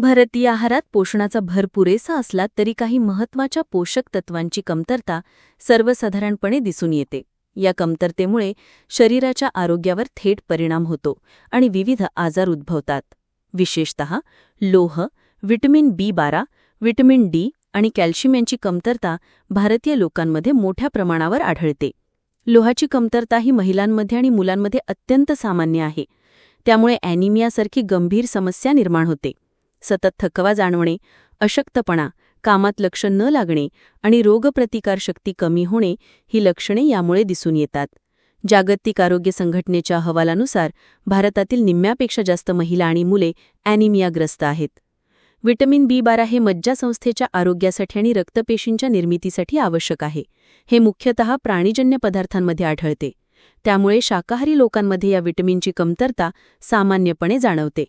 भारतीय आहारात पोषणाचा भर पुरेसा असला तरी काही महत्त्वाच्या पोषक तत्वांची कमतरता सर्वसाधारणपणे दिसून येते. या कमतरतेमुळे शरीराच्या आरोग्यावर थेट परिणाम होतो आणि विविध आजार उद्भवतात. विशेषत लोह व्हिटॅमिन बी बारा व्हिटॅमिन डी आणि कॅल्शियम यांची कमतरता भारतीय लोकांमध्ये मोठ्या प्रमाणावर आढळते. लोहाची कमतरता ही महिलांमध्ये आणि मुलांमध्ये अत्यंत सामान्य आहे. त्यामुळे ॲनिमियासारखी गंभीर समस्या निर्माण होते. सतत थकवा जाणवणे अशक्तपणा कामात लक्ष न लागणे आणि रोगप्रतिकारशक्ती कमी होणे ही लक्षणे यामुळे दिसून येतात. जागतिक आरोग्य संघटनेच्या अहवालानुसार भारतातील निम्म्यापेक्षा जास्त महिला आणि मुले ॲनिमियाग्रस्त आहेत. व्हिटॅमिन बी बारा हे मज्जासंस्थेच्या आरोग्यासाठी आणि रक्तपेशींच्या निर्मितीसाठी आवश्यक आहे. हे मुख्यतः प्राणीजन्य पदार्थांमध्ये आढळते. त्यामुळे शाकाहारी लोकांमध्ये या व्हिटॅमिनची कमतरता सामान्यपणे जाणवते.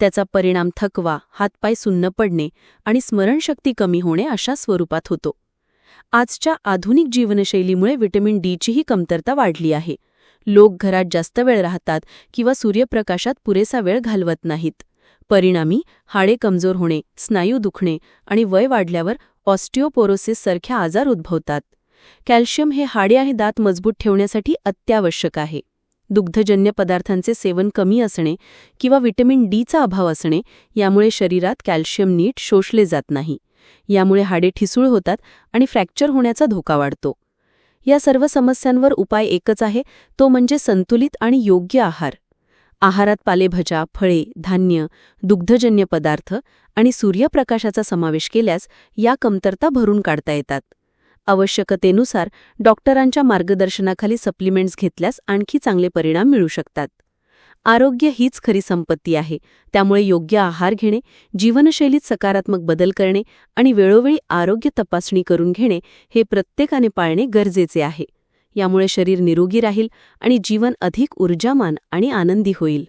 त्याचा परिणाम थकवा हातपाय सुन्न पडणे आणि स्मरणशक्ती कमी होणे अशा स्वरूपात होतो. आजच्या आधुनिक जीवनशैलीमुळे व्हिटॅमिन डीचीही कमतरता वाढली आहे. लोक घरात जास्त वेळ राहतात किंवा सूर्यप्रकाशात पुरेसा वेळ घालवत नाहीत. परिणामी हाडे कमजोर होणे स्नायू दुखणे आणि वय वाढल्यावर ऑस्टिओपोरोसिससारख्या आजार उद्भवतात. कॅल्शियम हे हाडे आणि दात मजबूत ठेवण्यासाठी अत्यावश्यक आहे. दुग्धजन्य पदार्थांचे सेवन कमी असणे किंवा विटमिन डीचा अभाव असणे यामुळे शरीरात कॅल्शियम नीट शोषले जात नाही. यामुळे हाडे ठिसूळ होतात आणि फ्रॅक्चर होण्याचा धोका वाढतो. या सर्व समस्यांवर उपाय एकच आहे तो म्हणजे संतुलित आणि योग्य आहार. आहारात पालेभाज्या फळे धान्य दुग्धजन्य पदार्थ आणि सूर्यप्रकाशाचा समावेश केल्यास या कमतरता भरून काढता येतात. आवश्यकतेनुसार डॉक्टरांच्या मार्गदर्शनाखाली सप्लिमेंट्स घेतल्यास आणखी चांगले परिणाम मिळू शकतात. आरोग्य हीच खरी संपत्ती आहे. त्यामुळे योग्य आहार घेणे जीवनशैलीत सकारात्मक बदल करणे आणि वेळोवेळी आरोग्य तपासणी करून घेणे हे प्रत्येकाने पाळणे गरजेचे आहे. यामुळे शरीर निरोगी राहील आणि जीवन अधिक ऊर्जामान आणि आनंदी होईल.